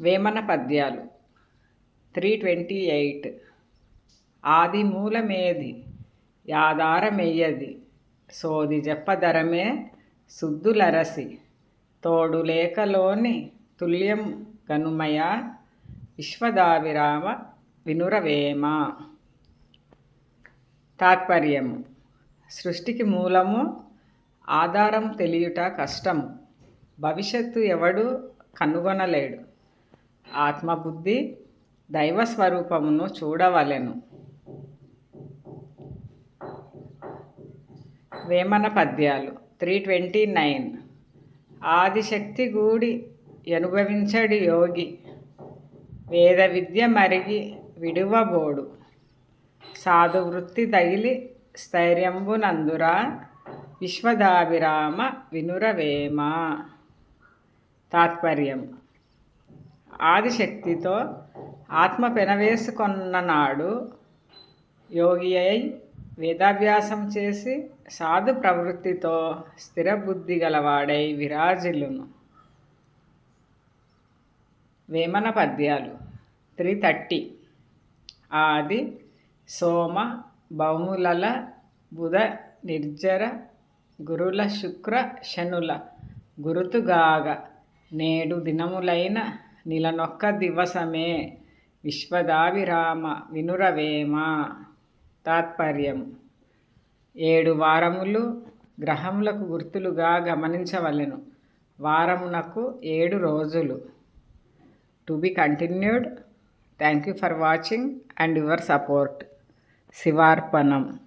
వేమన పద్యాలు. Three twenty eight. ఆది మూలమేది? యాదారమెయ్యది సోది చెప్పదరమే శుద్ధులరసి. తోడు లేకలోని తుల్యం గనుమయ విశ్వదావిరామ వినురవేమ. తాత్పర్యము. సృష్టికి మూలము ఆధారం తెలియుట కష్టము. భవిష్యత్తు ఎవడు కనుగొనలేడు. ఆత్మబుద్ధి దైవస్వరూపమును చూడవలెను. వేమన పద్యాలు త్రీ ట్వంటీ నైన్. ఆదిశక్తి గూడి అనుభవించడు యోగి. వేద విద్య మరిగి విడువబోడు. సాధు వృత్తి తగిలి స్థైర్యంబునందురా విశ్వదాభిరామ వినురవేమ. తాత్పర్యం ఆదిశక్తితో ఆత్మ పెనవేసుకొన్న నాడు యోగి అయి వేదాభ్యాసం చేసి సాధు ప్రవృత్తితో స్థిర బుద్ధి గలవాడై విరాజిల్లును. వేమన పద్యాలు త్రీ థర్టీ ఆది సోమ బహుములల బుధ నిర్జర గురుల శుక్ర శనుల గురుతుగాగ నేడు దినములైన నిలనొక్క దివసమే విశ్వదావిరామ వినురవేమ? తాత్పర్యం. ఏడు వారములు గ్రహములకు గుర్తులుగా గమనించవలెను. వారమునకు ఏడు రోజులు. To be continued. Thank you for watching and your support. శివార్పణం.